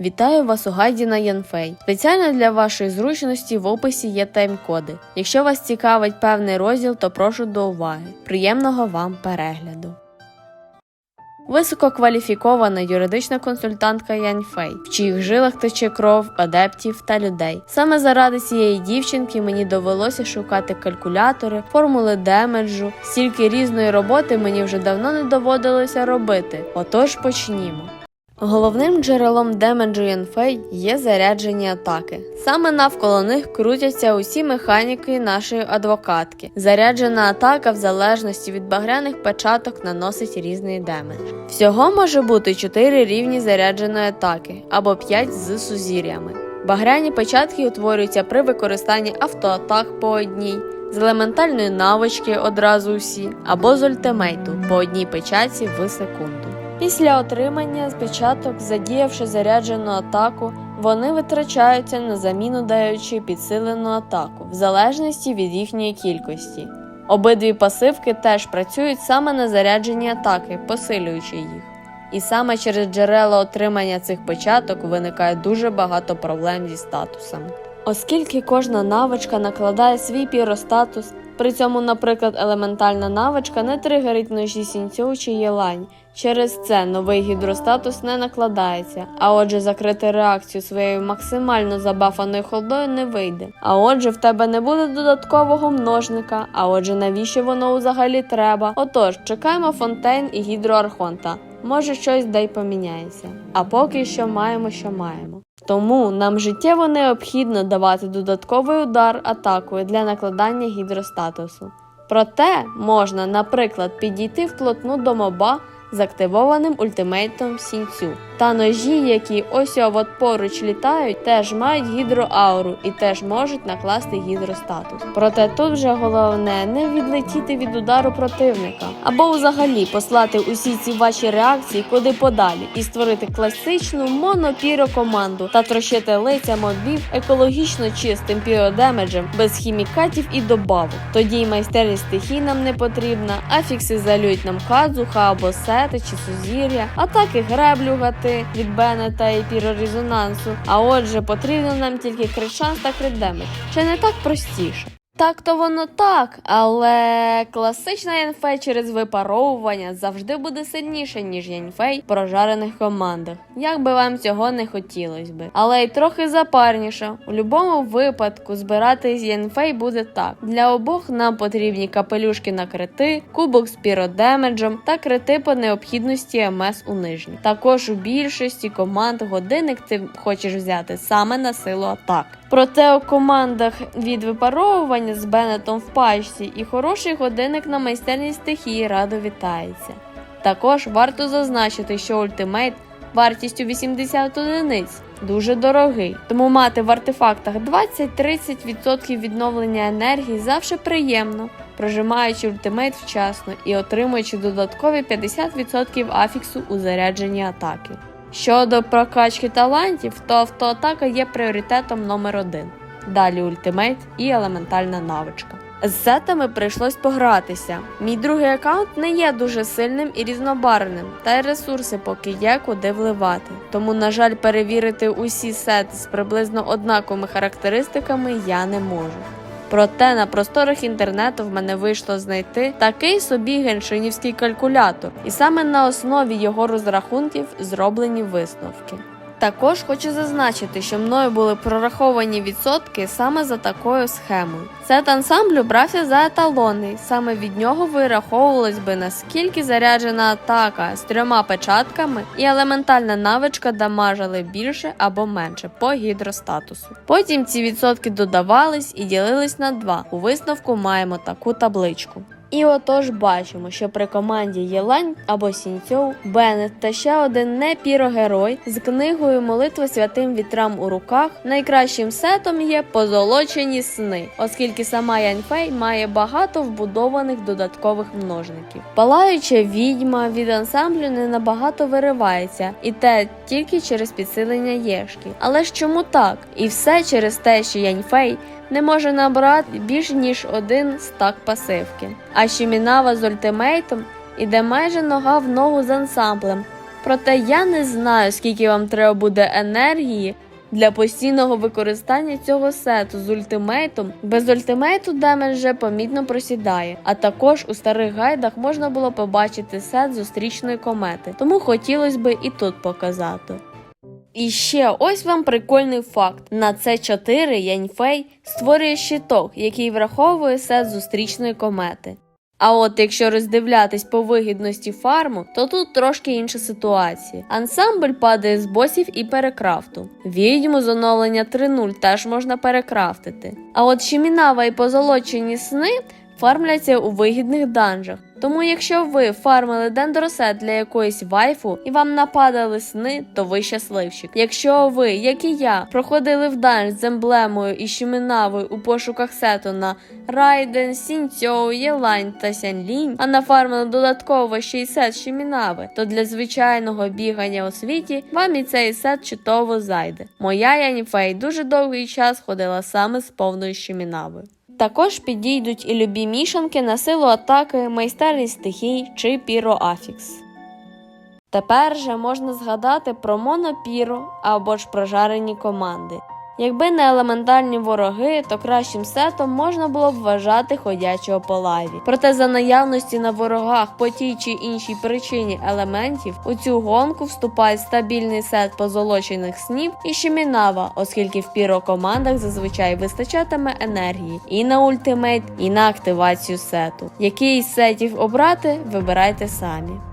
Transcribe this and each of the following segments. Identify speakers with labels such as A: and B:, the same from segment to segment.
A: Вітаю вас у гайді на Янфей. Спеціально для вашої зручності в описі є тайм-коди. Якщо вас цікавить певний розділ, то прошу до уваги. Приємного вам перегляду. Висококваліфікована юридична консультантка Яньфей, в чиїх жилах тече кров адептів та людей. Саме заради цієї дівчинки мені довелося шукати калькулятори, формули демеджу. Стільки різної роботи мені вже давно не доводилося робити. Отож почнімо. Головним джерелом демеджу Янфей є заряджені атаки. Саме навколо них крутяться усі механіки нашої адвокатки. Заряджена атака в залежності від багряних печаток наносить різний демедж. Всього може бути 4 рівні зарядженої атаки або 5 з сузір'ями. Багряні печатки утворюються при використанні автоатак по одній, з елементальної навички одразу всі, або з ультимейту по одній печатці в секунду. Після отримання печаток, задіявши заряджену атаку, вони витрачаються на заміну даючи підсилену атаку, в залежності від їхньої кількості. Обидві пасивки теж працюють саме на заряджені атаки, посилюючи їх. І саме через джерела отримання цих печаток виникає дуже багато проблем зі статусами. Оскільки кожна навичка накладає свій піростатус, при цьому, наприклад, елементальна навичка не тригерить ножі сінцю чи єлань. Через це новий гідростатус не накладається, а отже, закрити реакцію своєю максимально забафаною холдою не вийде. А отже, в тебе не буде додаткового множника. А отже, навіщо воно взагалі треба? Отож, чекаємо фонтейн і гідроархонта. Може, щось дай поміняється. А поки що маємо, що маємо. Тому нам життєво необхідно давати додатковий удар атакою для накладання гідростатусу. Проте можна, наприклад, підійти вплотну до моба з активованим ультимейтом сінцю. Та ножі, які ось от поруч літають, теж мають гідроауру і теж можуть накласти гідростатус. Проте тут вже головне не відлетіти від удару противника, або взагалі послати усі ці ваші реакції куди подалі і створити класичну монопіро-команду та трощити лиця мобів екологічно чистим піродемеджем без хімікатів і добавок. Тоді й майстерність стихій нам не потрібна, афікси залюють нам кадзуха або сети чи сузір'я, атаки греблюгати від Бенета і пірорезонансу. А отже, потрібно нам тільки крит-шанс та крит-демедж. Чи не так простіше? Так то воно так, але класична янфей через випаровування завжди буде сильніша, ніж янфей в прожарених командах. Як би вам цього не хотілося би. Але й трохи запарніше. У будь-якому випадку збирати з янфей буде так. Для обох нам потрібні капелюшки на крити, кубок з піродемеджем та крити по необхідності МС у нижній. Також у більшості команд годинник ти хочеш взяти саме на силу атак. Проте у командах від випаровування з Беннетом в пачці і хороший годинник на майстерність стихії радо вітається. Також варто зазначити, що ультимейт вартістю 80 одиниць дуже дорогий, тому мати в артефактах 20-30% відновлення енергії завжди приємно, прожимаючи ультимейт вчасно і отримуючи додаткові 50% афіксу у зарядженні атаки. Щодо прокачки талантів, то автоатака є пріоритетом номер один. Далі ультимейт і елементальна навичка. З сетами прийшлось погратися. Мій другий аккаунт не є дуже сильним і різнобарвним, та й ресурси поки є куди вливати. Тому, на жаль, перевірити усі сети з приблизно однаковими характеристиками я не можу. Проте на просторах інтернету в мене вийшло знайти такий собі геншинівський калькулятор, і саме на основі його розрахунків зроблені висновки. Також хочу зазначити, що мною були прораховані відсотки саме за такою схемою. Сет ансамблю брався за еталонний, саме від нього вираховувалось би наскільки заряджена атака з трьома печатками і елементальна навичка дамажили більше або менше по гідростатусу. Потім ці відсотки додавались і ділились на два. У висновку маємо таку табличку. І отож бачимо, що при команді Єлань або Сінцьов, Беннет та ще один непірогерой з книгою Молитва святим вітрам у руках найкращим сетом є позолочені сни, оскільки сама Яньфей має багато вбудованих додаткових множників. Палаюча відьма від ансамблю не набагато виривається, і те тільки через підсилення єшки. Але ж чому так? І все через те, що Яньфей не може набрати більш ніж один стак пасивки. А Шімінава з ультимейтом іде майже нога в ногу з ансамблем. Проте я не знаю, скільки вам треба буде енергії для постійного використання цього сету з ультимейтом. Без ультимейту демедж вже помітно просідає, а також у старих гайдах можна було побачити сет зустрічної комети, тому хотілося би і тут показати. І ще ось вам прикольний факт: на це 4 Яньфей створює щиток, який враховує сет зустрічної комети. А от якщо роздивлятись по вигідності фарму, то тут трошки інша ситуація. Ансамбль падає з босів і перекрафту. Відьму з оновлення 3.0 теж можна перекрафтити. А от Шімінава і позолочені сни фармляться у вигідних данжах. Тому якщо ви фармили дендросет для якоїсь вайфу і вам нападали сни, то ви щасливчик. Якщо ви, як і я, проходили в данж з емблемою і Шімінавою у пошуках сету на Райден, Сінцьоу, Єлань та Сянлінь, а нафармили додатково ще й сет Шімінави, то для звичайного бігання у світі вам і цей сет чудово зайде. Моя Яніфей дуже довгий час ходила саме з повною Шімінавою. Також підійдуть і любі мішанки на силу атаки, майстерність стихій чи піроафікс. Тепер же можна згадати про монопіро або ж прожарені команди. Якби не елементарні вороги, то кращим сетом можна було б вважати ходячого по лаві. Проте за наявності на ворогах по тій чи іншій причині елементів у цю гонку вступає стабільний сет позолочених снів і Шімінава, оскільки в піро-командах зазвичай вистачатиме енергії і на ультимейт, і на активацію сету. Який із сетів обрати, вибирайте самі.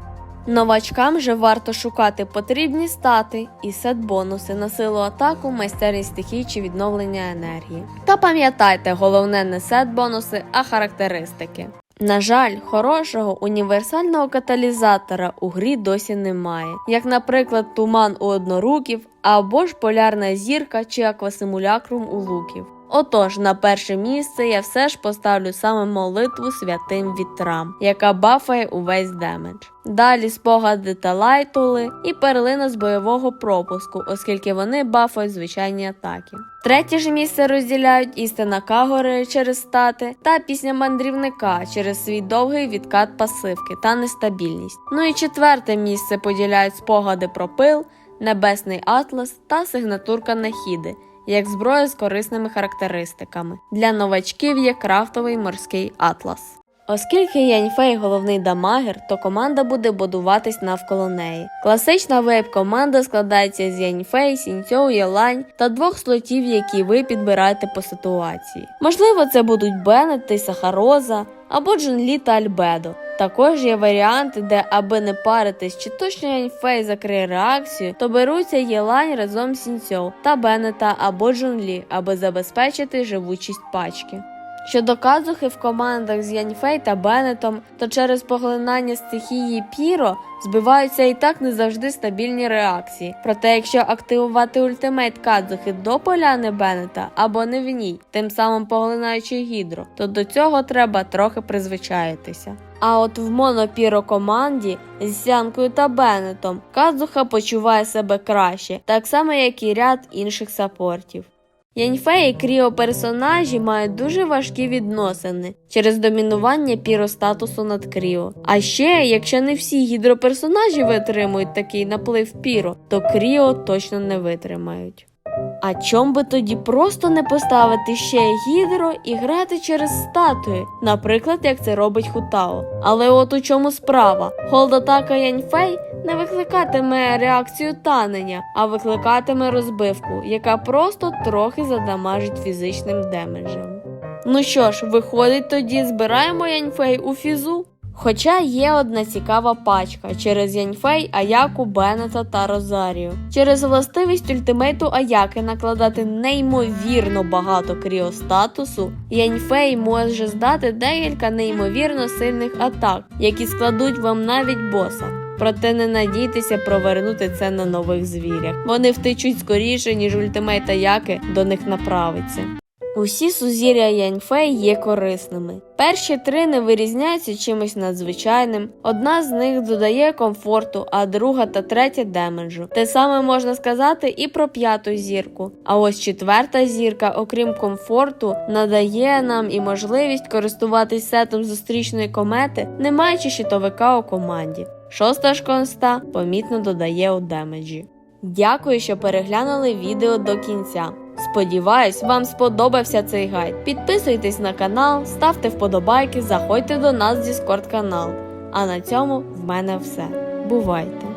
A: Новачкам же варто шукати потрібні стати і сет-бонуси на силу атаку, майстерність стихій чи відновлення енергії. Та пам'ятайте, головне не сет-бонуси, а характеристики. На жаль, хорошого універсального каталізатора у грі досі немає, як, наприклад, туман у одноруків або ж полярна зірка чи аквасимулякрум у луків. Отож, на перше місце я все ж поставлю саме молитву святим вітрам, яка бафає увесь демедж. Далі спогади та лайтули і перлина з бойового пропуску, оскільки вони бафають звичайні атаки. Третє ж місце розділяють істина Кагори через стати та пісня мандрівника через свій довгий відкат пасивки та нестабільність. Ну і четверте місце поділяють спогади про пил, небесний атлас та сигнатурка Нахіди як зброя з корисними характеристиками. Для новачків є крафтовий морський атлас. Оскільки Яньфей головний дамагер, то команда буде будуватись навколо неї. Класична вейп-команда складається з Яньфей, Сінцьоу, Єлань та двох слотів, які ви підбираєте по ситуації. Можливо, це будуть Беннет та Сахароза або Джунлі та Альбедо. Також є варіанти, де, аби не паритись, чи точно Яньфей закриє реакцію, то беруться Єлань разом з Сінцьоу та Бенета або Джунлі, аби забезпечити живучість пачки. Щодо казухи в командах з Яньфей та Беннетом, то через поглинання стихії Піро збиваються і так не завжди стабільні реакції. Проте, якщо активувати ультимейт Кадзухи до поляни Беннета або не в ній, тим самим поглинаючи гідро, то до цього треба трохи призвичаїтися. А от в монопіро команді з Сянкою та Беннетом Кадзуха почуває себе краще, так само як і ряд інших саппортів. Яньфей і кріо персонажі мають дуже важкі відносини через домінування піростатусу над кріо. А ще, якщо не всі гідроперсонажі витримують такий наплив піро, то кріо точно не витримають. А чом би тоді просто не поставити ще гідро і грати через статуї, наприклад, як це робить Хутао. Але от у чому справа? Холдатака Яньфей не викликатиме реакцію танення, а викликатиме розбивку, яка просто трохи задамажить фізичним демеджем. Ну що ж, виходить тоді, збираємо Яньфей у фізу. Хоча є одна цікава пачка через Яньфей, Аяку, Беннета та Розарію. Через властивість ультимейту Аяки накладати неймовірно багато кріостатусу, Яньфей може здати декілька неймовірно сильних атак, які складуть вам навіть боса. Проте не надійтеся провернути це на нових звірях. Вони втечуть скоріше, ніж ультимейт Аяки до них направиться. Усі сузір'я Яньфей є корисними. Перші три не вирізняються чимось надзвичайним. Одна з них додає комфорту, а друга та третя демеджу. Те саме можна сказати і про п'яту зірку. А ось четверта зірка, окрім комфорту, надає нам і можливість користуватись сетом зустрічної комети, не маючи щитовика у команді. Шоста ж конста помітно додає у демеджі. Дякую, що переглянули відео до кінця. Сподіваюсь, вам сподобався цей гайд. Підписуйтесь на канал, ставте вподобайки, заходьте до нас в Discord канал. А на цьому в мене все. Бувайте!